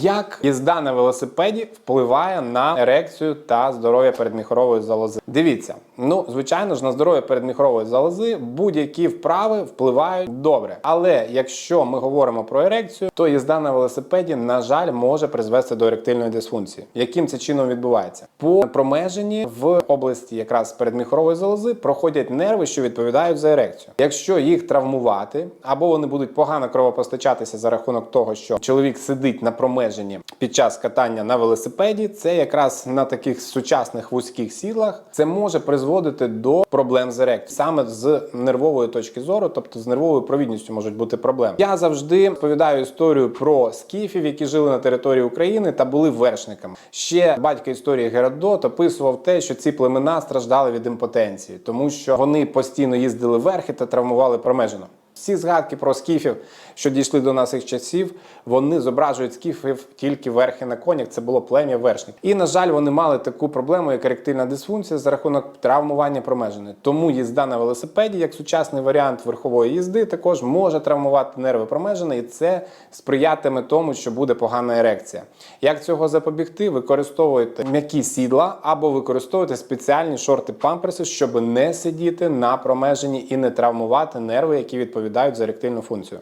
Як їзда на велосипеді впливає на ерекцію та здоров'я передміхорової залози? Дивіться, ну звичайно ж на здоров'я передміхорової залози будь-які вправи впливають добре. Але якщо ми говоримо про ерекцію, то їзда на велосипеді, на жаль, може призвести до еректильної дисфункції. Яким це чином відбувається? По промеженні в області якраз передміхорової залози проходять нерви, що відповідають за ерекцію. Якщо їх травмувати, або вони будуть погано кровопостачатися за рахунок того, що чоловік сидить на промеженні під час катання на велосипеді, це якраз на таких сучасних вузьких сідлах це може призводити до проблем з ерекцією. саме з нервової точки зору, тобто з нервовою провідністю можуть бути проблеми. Я завжди розповідаю історію про скіфів, які жили на території України та були вершниками. Ще батько історії Геродот описував те, що ці племена страждали від імпотенції, тому що вони постійно їздили верхи та травмували промежину. Всі згадки про скіфів, що дійшли до наших часів, вони зображують скіфів тільки верхи на конях. Це було плем'я вершників. І на жаль, вони мали таку проблему, як еректильна дисфункція за рахунок травмування промежини. Тому їзда на велосипеді, як сучасний варіант верхової їзди, також може травмувати нерви промежини, і це сприятиме тому, що буде погана ерекція. Як цього запобігти? Використовуйте м'які сідла або використовуйте спеціальні шорти памперси, щоб не сидіти на промежині і не травмувати нерви, які відповідають за еректильну функцію.